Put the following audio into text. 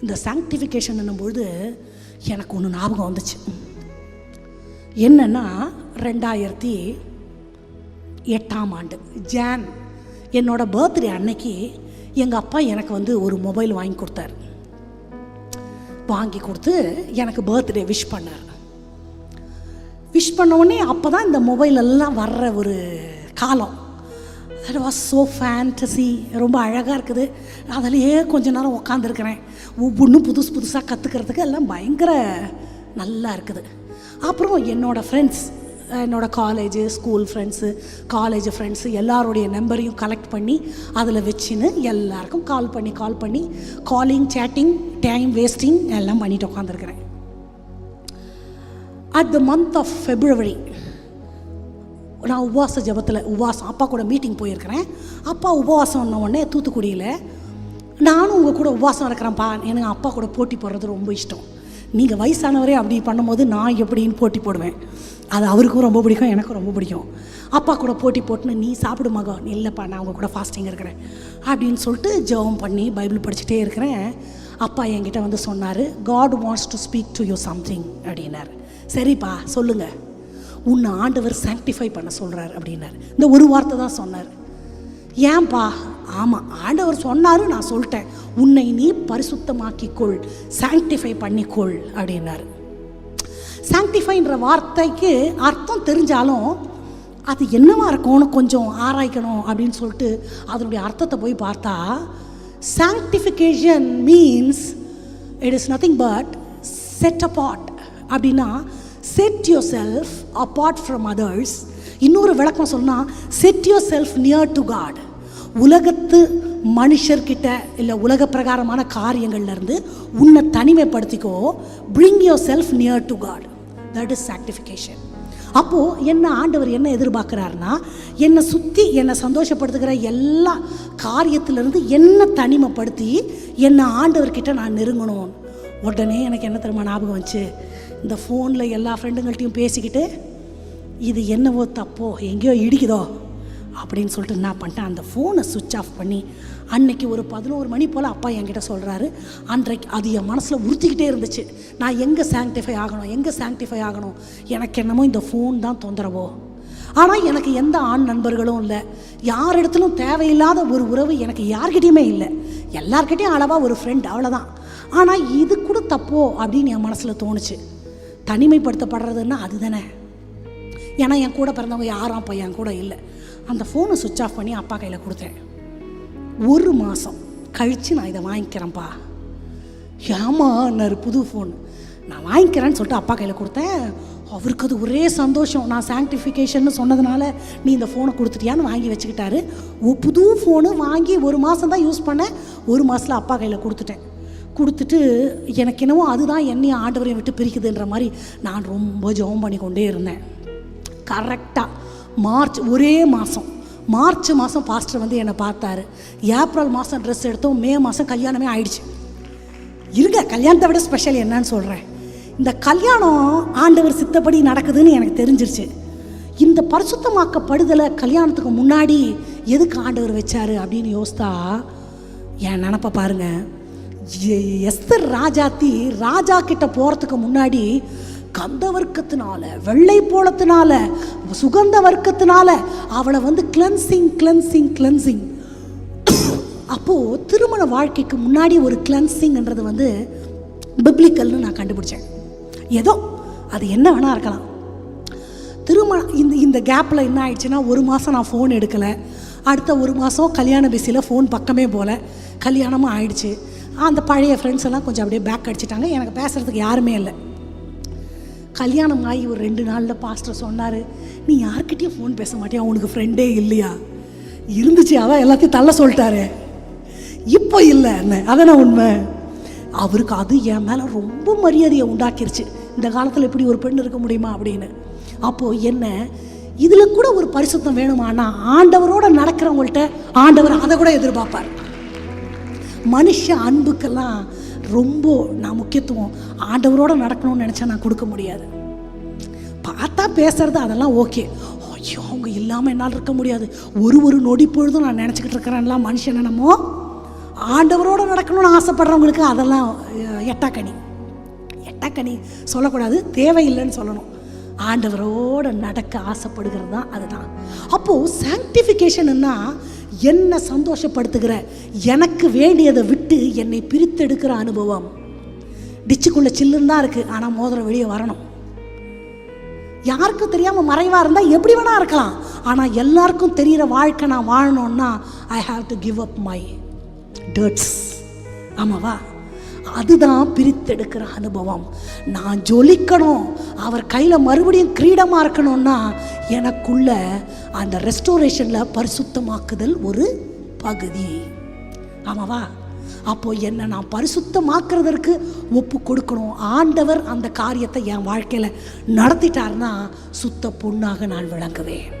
இந்த சாங்டிஃபிகேஷன் என்னும்பொழுது எனக்கு ஒன்று ஞாபகம் வந்துச்சு. என்னன்னா ரெண்டாயிரத்தி எட்டாம் ஆண்டு ஜான் என்னோட பர்த்டே அன்னைக்கு எங்கள் அப்பா எனக்கு வந்து ஒரு மொபைல் வாங்கி கொடுத்தாரு. வாங்கி கொடுத்து எனக்கு பர்த்டே விஷ் பண்ணார். விஷ் பண்ண உடனே அப்போ தான் இந்த மொபைல் எல்லாம் வர்ற ஒரு காலம். தட் வாஸ் ஸோ ஃபேண்டசி ரொம்ப அழகாக இருக்குது. அதிலேயே கொஞ்ச நேரம் உட்காந்துருக்குறேன் ஒவ்வொன்றும் புதுசு புதுசாக கற்றுக்கிறதுக்கு எல்லாம் பயங்கர நல்லா இருக்குது. அப்புறம் என்னோடய ஃப்ரெண்ட்ஸ் என்னோட college school friends college friends எல்லாருடைய நம்பரையும் கலெக்ட் பண்ணி அதில் வச்சுன்னு எல்லாருக்கும் கால் பண்ணி கால் பண்ணி காலிங் சேட்டிங் டைம் வேஸ்டிங் எல்லாம் பண்ணிட்டு உட்காந்துருக்குறேன் at the month of February நான் உபவாச ஜபத்தில் உபவாசம் அப்பா கூட மீட்டிங் போயிருக்கிறேன். அப்பா உபவாசம் பண்ண உடனே தூத்துக்குடியில் நானும் உங்கள் கூட உபவாசம் இருக்கிறேன்ப்பா எனக்கு அப்பா கூட போட்டி போடுறது ரொம்ப இஷ்டம். நீங்கள் வயசானவரே அப்படி பண்ணும்போது நான் எப்படின்னு போட்டி போடுவேன். அது அவருக்கும் ரொம்ப பிடிக்கும் எனக்கும் ரொம்ப பிடிக்கும். அப்பா கூட போட்டி போட்டுன்னு நீ சாப்பிடு மகன் இல்லைப்பா நான் உங்கள் கூட ஃபாஸ்டிங் இருக்கிறேன். அப்படின்னு சொல்லிட்டு ஜெபம் பண்ணி பைபிள் படிச்சுட்டே இருக்கிறேன். அப்பா என்கிட்ட வந்து சொன்னார் God wants to speak to you something அப்படின்னாரு. சரிப்பா சொல்லுங்கள் உன்னை ஆண்டவர் சாங்டிஃபை பண்ண சொல்கிறார் அப்படின்னார். இந்த ஒரு வார்த்தை தான் சொன்னார். ஏன்பா? ஆமாம் ஆண்டவர் சொன்னாரு நான் சொல்லிட்டேன். உன்னை நீ பரிசுத்தமாக்கிக்கொள் சாங்டிஃபை பண்ணிக்கொள் அப்படின்னாரு. சாங்டிஃபைன்ற வார்த்தைக்கு அர்த்தம் தெரிஞ்சாலும் அது என்னவா இருக்கும்னு கொஞ்சம் ஆராய்க்கணும் அப்படின்னு சொல்லிட்டு அதனுடைய அர்த்தத்தை போய் பார்த்தா sanctification means it is nothing but set apart அப்படின்னா set yourself apart from others இன்னொரு விளக்கம் சொன்னால் set yourself near to God உலகத்து மனுஷர்கிட்ட இல்லை உலக பிரகாரமான காரியங்கள்லேருந்து உன்னை தனிமைப்படுத்திக்கோ. Bring yourself near to God that is sanctification அப்போது என்ன ஆண்டவர் என்ன எதிர்பார்க்குறாருன்னா என்னை சுற்றி என்னை சந்தோஷப்படுத்துகிற எல்லா காரியத்திலேருந்து என்னை தனிமைப்படுத்தி என்னை ஆண்டவர்கிட்ட நான் நெருங்கணும். உடனே எனக்கு என்ன தெரியுமா ஞாபகம் வந்துச்சு? இந்த ஃபோனில் எல்லா ஃப்ரெண்டுங்கள்ட்டையும் பேசிக்கிட்டு இது என்னவோ தப்போ? எங்கேயோ இடிக்குதோ? அப்படின்னு சொல்லிட்டு என்ன பண்ணிட்டேன். அந்த ஃபோனை சுவிட்ச் ஆஃப் பண்ணி அன்னைக்கு ஒரு பதினோரு மணி போல் அப்பா என்கிட்ட சொல்கிறாரு அன்றைக்கு அது என் மனசில் உறுத்திக்கிட்டே இருந்துச்சு. நான் எங்கே சாங்டிஃபை ஆகணும்? எங்கே சாங்டிஃபை ஆகணும்? எனக்கு என்னமோ இந்த ஃபோன் தான் தொந்தரவோ? ஆனால் எனக்கு எந்த ஆண் நண்பர்களும் இல்லை. யார் இடத்துலும் தேவையில்லாத ஒரு உறவு எனக்கு யார்கிட்டையுமே இல்லை. எல்லார்கிட்டையும் அளவாக ஒரு ஃப்ரெண்ட் அவ்வளோதான் ஆனால் இது கூட தப்போ அப்படின்னு என் மனசில் தோணுச்சு. தனிமைப்படுத்தப்படுறதுன்னா அதுதானே? ஏன்னா என் கூட பிறந்தவங்க யாரும் அப்போ என் கூட இல்லை. அந்த ஃபோனை சுவிட்ச் ஆஃப் பண்ணி அப்பா கையில் கொடுத்தேன். ஒரு மாதம் கழித்து நான் இதை வாங்கிக்கிறேன்ப்பா. ஏமான்னாரு புது ஃபோன் நான் வாங்கிக்கிறேன்னு சொல்லிட்டு அப்பா கையில் கொடுத்தேன். அவருக்கு அது ஒரே சந்தோஷம். நான் சாங்டிஃபிகேஷன் சொன்னதுனால நீ இந்த ஃபோனை கொடுத்துட்டியான்னு வாங்கி வச்சுக்கிட்டாரு. ஓ புது ஃபோனு வாங்கி ஒரு மாதம் தான் யூஸ் பண்ணேன். ஒரு மாதத்தில் அப்பா கையில் கொடுத்துட்டேன். கொடுத்துட்டு எனக்கு என்னவோ அதுதான் என்னையும் ஆண்டவரையும் விட்டு பிரிக்குதுன்ற மாதிரி நான் ரொம்ப ஜெபம் பண்ணி கொண்டே இருந்தேன் கரெக்டாக மார்ச் ஒரே மாதம் மார்ச் மாதம் பாஸ்டர் வந்து என்னை பார்த்தாரு. ஏப்ரல் மாதம் ட்ரெஸ் எடுத்தோம். மே மாதம் கல்யாணமே ஆயிடுச்சு. இருங்க கல்யாணத்தை விட ஸ்பெஷல் என்னன்னு சொல்கிறேன் இந்த கல்யாணம் ஆண்டவர் சித்தப்படி நடக்குதுன்னு எனக்கு தெரிஞ்சிருச்சு. இந்த பரிசுத்தமாக்கப்படுதலை கல்யாணத்துக்கு முன்னாடி எதுக்கு ஆண்டவர் வச்சாரு அப்படின்னு யோசித்தா என் நினப்ப பாருங்க. எஸ்தர் ராஜாத்தி ராஜா கிட்ட போகிறதுக்கு முன்னாடி கந்த வர்க்கத்தினால வெள்ளை போலத்தினால சுகந்த வர்க்கத்தினால அவளை வந்து கிளன்சிங் கிளன்சிங் கிளன்சிங் அப்போது திருமண வாழ்க்கைக்கு முன்னாடி ஒரு கிளன்சிங்ன்றது வந்து பிப்ளிக்கல்னு நான் கண்டுபிடிச்சேன். ஏதோ அது என்ன வேணா இருக்கலாம். திருமணம் இந்த இந்த கேப்பில் என்ன ஆயிடுச்சுன்னா ஒரு மாதம் நான் ஃபோன் எடுக்கலை. அடுத்த ஒரு மாதம் கல்யாண பிஸியில் ஃபோன் பக்கமே போகல கல்யாணமும் ஆயிடுச்சு. அந்த பழைய ஃப்ரெண்ட்ஸ் எல்லாம் கொஞ்சம் அப்படியே பேக் அடிச்சிட்டாங்க. எனக்கு பேசுகிறதுக்கு யாருமே இல்லை. கல்யாணம் ஆகி ஒரு ரெண்டு நாளில் பாஸ்டர் சொன்னார் நீ யார்கிட்டயும் ஃபோன் பேச மாட்டியா? உனக்கு ஃப்ரெண்டே இல்லையா? இருந்துச்சு அதான் எல்லாத்தையும் தள்ள சொல்லிட்டாரு. இப்போ இல்லை என்ன? அதானே உண்மை? அவருக்கு அது என் மேலே ரொம்ப மரியாதையை உண்டாக்கிருச்சு. இந்த காலத்தில் இப்படி ஒரு பெண் இருக்க முடியுமா அப்படின்னு. அப்போது என்ன? இதில் கூட ஒரு பரிசுத்தம் வேணுமானா ஆண்டவரோட நடக்கிறவங்கள்ட்ட ஆண்டவர் அதை கூட எதிர்பார்ப்பார். மனுஷ அன்புக்கெல்லாம் ரொம்ப நான் முக்கியத்துவம். ஆண்டவரோட நடக்கணும்னு நினச்சா நான் கொடுக்க முடியாது. பார்த்தா பேசுறது அதெல்லாம் ஓகே. ஐயோ அவங்க இல்லாமல் என்னால் இருக்க முடியாது. ஒரு ஒரு நொடி பொழுதும் நான் நினச்சிக்கிட்டு இருக்கிறேன்லாம் மனுஷன் என்னமோ? ஆண்டவரோடு நடக்கணும்னு ஆசைப்படுறவங்களுக்கு அதெல்லாம் எட்டாக்கனி. எட்டாக்கனி சொல்லக்கூடாது தேவையில்லைன்னு சொல்லணும். ஆண்டவரோடு நடக்க ஆசைப்படுகிறது தான் அதுதான். அப்போது சாங்டிஃபிகேஷன்னா என்ன சந்தோஷப்படுத்துகிற எனக்கு வேண்டியதை விட்டு என்னை பிரித்தெடுக்கிற அனுபவம். டிச்சுக்குள்ளே சில்லுன்னு தான் இருக்குது ஆனால் மோதிரம் வெளியே வரணும். யாருக்கும் தெரியாமல் மறைவாக இருந்தால் எப்படி வேணா இருக்கலாம். ஆனால் எல்லாருக்கும் தெரிகிற வாழ்க்கை நான் வாழணும்னா I have to give up my dirts ஆமாவா? அதுதான் பிரித்தெடுக்கிற அனுபவம். நான் ஜொலிக்கணும். அவர் கையில் மறுபடியும் கிரீடமாக இருக்கணும்னா எனக்குள்ள அந்த ரெஸ்டோரேஷனில் பரிசுத்தமாக்குதல் ஒரு பகுதி. ஆமாவா? அப்போ என்ன நான் பரிசுத்தமாக்குறதற்கு ஒப்பு கொடுக்கணும். ஆண்டவர் அந்த காரியத்தை என் வாழ்க்கையில் நடத்திட்டாருன்னா சுத்த பொண்ணாக நான் விளங்குவேன்.